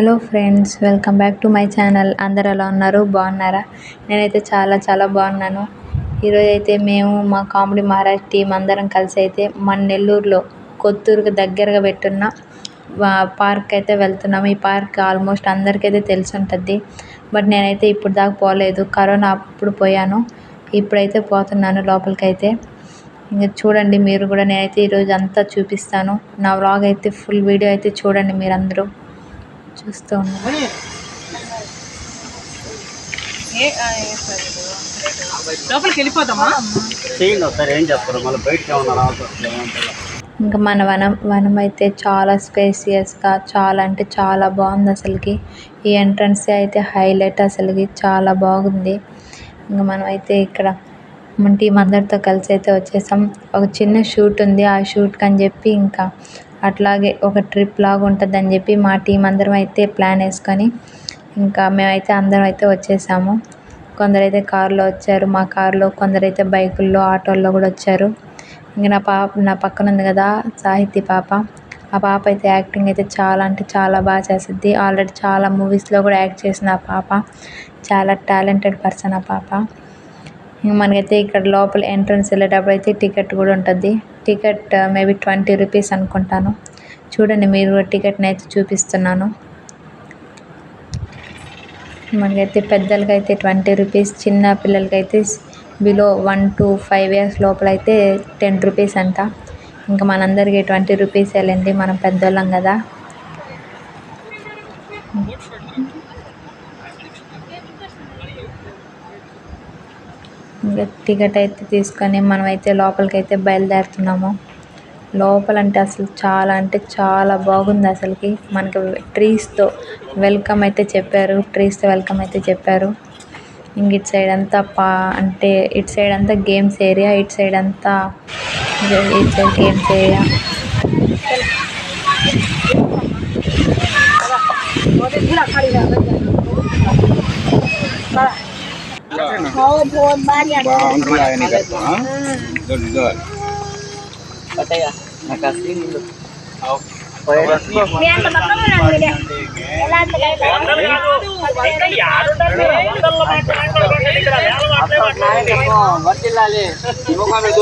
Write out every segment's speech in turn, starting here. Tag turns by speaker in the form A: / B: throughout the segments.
A: hello friends welcome back to my channel అందరు ఎలా ఉన్నారు బాగున్నారా నేనైతే చాలా చాలా బాగున్నాను ఈరోజు అయితే మేము మా కామెడీ మహారాజ్ టీం అందరం కలిసి అయితే మన నెల్లూరులో కొత్తూరుకు దగ్గరగా పెట్టున్న పార్క్ అయితే వెళ్తున్నాము ఈ పార్క్ ఆల్మోస్ట్ అందరికైతే తెలిసి ఉంటుంది బట్ నేనైతే ఇప్పుడు దాకా పోలేదు కరోనా అప్పుడు పోయాను ఇప్పుడైతే పోతున్నాను లోపలికైతే ఇంకా చూడండి మీరు కూడా నేనైతే ఈరోజు అంతా చూపిస్తాను నా వ్లాగ్ అయితే ఫుల్ వీడియో అయితే చూడండి మీరందరూ చూస్తూ ఉన్నాము ఇంకా మన వనం వనం అయితే చాలా స్పేసియస్గా చాలా అంటే చాలా బాగుంది అసలుకి ఈ ఎంట్రన్స్ అయితే హైలైట్ అసలుకి చాలా బాగుంది ఇంకా మనం అయితే ఇక్కడ మన టీం అందరితో కలిసి అయితే వచ్చేసాం ఒక చిన్న షూట్ ఉంది ఆ షూట్కి అని చెప్పి ఇంకా అట్లాగే ఒక ట్రిప్ లాగా ఉంటుందని చెప్పి మా టీం అందరం అయితే ప్లాన్ వేసుకొని ఇంకా మేమైతే అందరం అయితే వచ్చేసాము కొందరైతే కారులో వచ్చారు మా కారులో కొందరైతే బైకుల్లో ఆటోల్లో కూడా వచ్చారు ఇంకా నా పాప నా పక్కన ఉంది కదా సాహితీ పాప ఆ పాప అయితే యాక్టింగ్ అయితే చాలా అంటే చాలా బాగా చేస్తుంది ఆల్రెడీ చాలా మూవీస్లో కూడా యాక్ట్ చేసింది ఆ పాప చాలా టాలెంటెడ్ పర్సన్ ఆ పాప మనకైతే ఇక్కడ లోపల ఎంట్రన్స్ వెళ్ళేటప్పుడు అయితే టికెట్ కూడా ఉంటుంది ticket maybe uh, twenty rupees అనుకుంటాను చూడండి మీరు టికెట్ని అయితే చూపిస్తున్నాను మనకైతే పెద్దలకి అయితే ట్వంటీ రూపీస్ చిన్న పిల్లలకైతే below one to five years లోపల అయితే టెన్ రూపీస్ అంట ఇంకా మనందరికీ ట్వంటీ రూపీస్ వెళ్ళండి మనం పెద్దోళ్ళం కదా ఇంకా టికెట్ అయితే తీసుకొని మనమైతే అయితే బయలుదేరుతున్నాము లోపలంటే అసలు చాలా అంటే చాలా బాగుంది అసలుకి మనకి ట్రీస్తో వెల్కమ్ అయితే చెప్పారు ట్రీస్తో వెల్కమ్ అయితే చెప్పారు ఇంక ఇటు సైడ్ అంతా పా అంటే ఇటు సైడ్ అంతా గేమ్స్ ఏరియా ఇటు సైడ్ అంతా ఇటు సైడ్ గేమ్స్ ఏరియా బాగుంటుందని కదా గుడ్ గుడ్ వర్తిల్లాలి ముఖం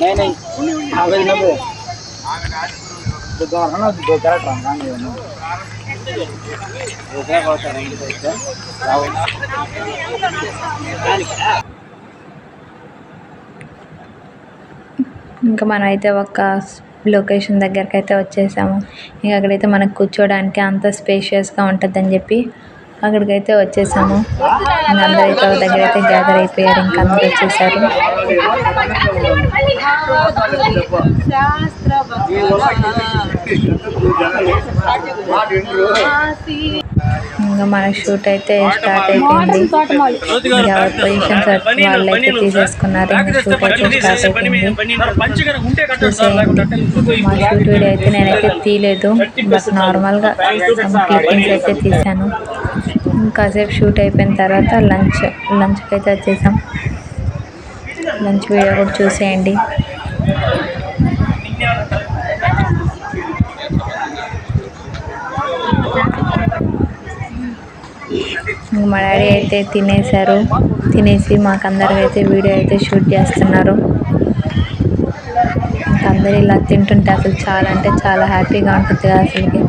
A: नहीं नहीं आगे नब्बे ఇంకా మనం అయితే ఒక లొకేషన్ దగ్గరకైతే అయితే వచ్చేసాము ఇంకా అక్కడైతే మనకు కూర్చోడానికి అంత స్పేషియస్గా ఉంటుందని చెప్పి అక్కడికైతే వచ్చేసాము అందరూ అయితే దగ్గర అయితే గ్యాదర్ అయిపోయారు ఇంకా అందరూ వచ్చేసారు ఇంకా మన షూట్ అయితే స్టార్ట్ అయిపోయింది ఇంకా ఎవరి పొజిషన్స్ వాళ్ళు అయితే తీసేసుకున్నారు షూట్ అయితే స్టార్ట్ అయిపోయింది మా షూట్ వీడియో అయితే నేనైతే తీయలేదు బట్ నార్మల్గా క్లిప్పింగ్స్ అయితే తీశాను కాసేపు షూట్ అయిపోయిన తర్వాత లంచ్ లంచ్కి అయితే వచ్చేసాం లంచ్ వీడియో కూడా చూసేయండి మా డాడీ అయితే తినేశారు తినేసి అయితే వీడియో అయితే షూట్ చేస్తున్నారు అందరూ ఇలా తింటుంటే అసలు చాలా అంటే చాలా హ్యాపీగా ఉంటుంది కదా అసలుకి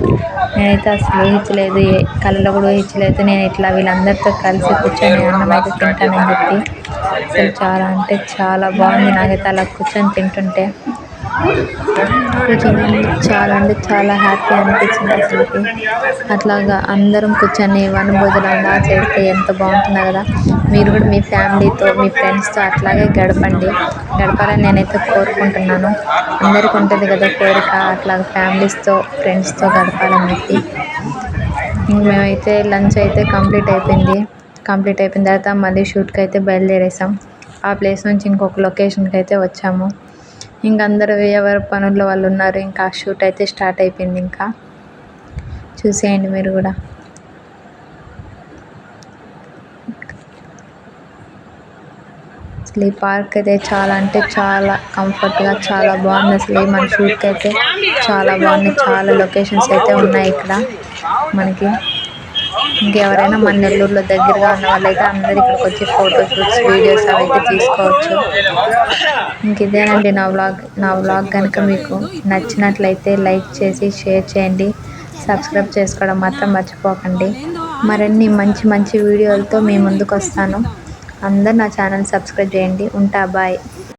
A: నేనైతే అసలు ఊహించలేదు కళ్ళలో కూడా ఊహించలేదు నేను ఇట్లా వీళ్ళందరితో కలిసి కూర్చొని అన్నం అయితే తింటానని చెప్పి అసలు చాలా అంటే చాలా బాగుంది నాకైతే అలా కూర్చొని తింటుంటే చూడండి చాలా అంటే చాలా హ్యాపీ అనిపించింది అసలుకి అట్లాగా అందరం కూర్చొని వనభోజనంగా చేస్తే ఎంత బాగుంటుందో కదా మీరు కూడా మీ ఫ్యామిలీతో మీ ఫ్రెండ్స్తో అట్లాగే గడపండి గడపాలని నేనైతే కోరుకుంటున్నాను అందరికి ఉంటుంది కదా కోరిక అట్లా ఫ్యామిలీస్తో ఫ్రెండ్స్తో గడపాలని చెప్పి మేమైతే లంచ్ అయితే కంప్లీట్ అయిపోయింది కంప్లీట్ అయిపోయిన తర్వాత మళ్ళీ షూట్కి అయితే బయలుదేరేసాం ఆ ప్లేస్ నుంచి ఇంకొక లొకేషన్కి అయితే వచ్చాము ఇంక అందరూ ఎవరి పనుల్లో వాళ్ళు ఉన్నారు ఇంకా షూట్ అయితే స్టార్ట్ అయిపోయింది ఇంకా చూసేయండి మీరు కూడా అసలు ఈ పార్క్ అయితే చాలా అంటే చాలా కంఫర్ట్గా చాలా బాగుంది అసలు మన షూట్కి అయితే చాలా బాగుంది చాలా లొకేషన్స్ అయితే ఉన్నాయి ఇక్కడ మనకి ఇంకెవరైనా మన నెల్లూరులో దగ్గరగా ఉన్న వాళ్ళైతే అందరు ఇక్కడికి వచ్చి ఫోటో షూట్స్ వీడియోస్ అయితే తీసుకోవచ్చు ఇంక ఇదేనండి నా వ్లాగ్ నా వ్లాగ్ కనుక మీకు నచ్చినట్లయితే లైక్ చేసి షేర్ చేయండి సబ్స్క్రైబ్ చేసుకోవడం మాత్రం మర్చిపోకండి మరిన్ని మంచి మంచి వీడియోలతో మీ ముందుకు వస్తాను అందరు నా ఛానల్ సబ్స్క్రైబ్ చేయండి ఉంటా బాయ్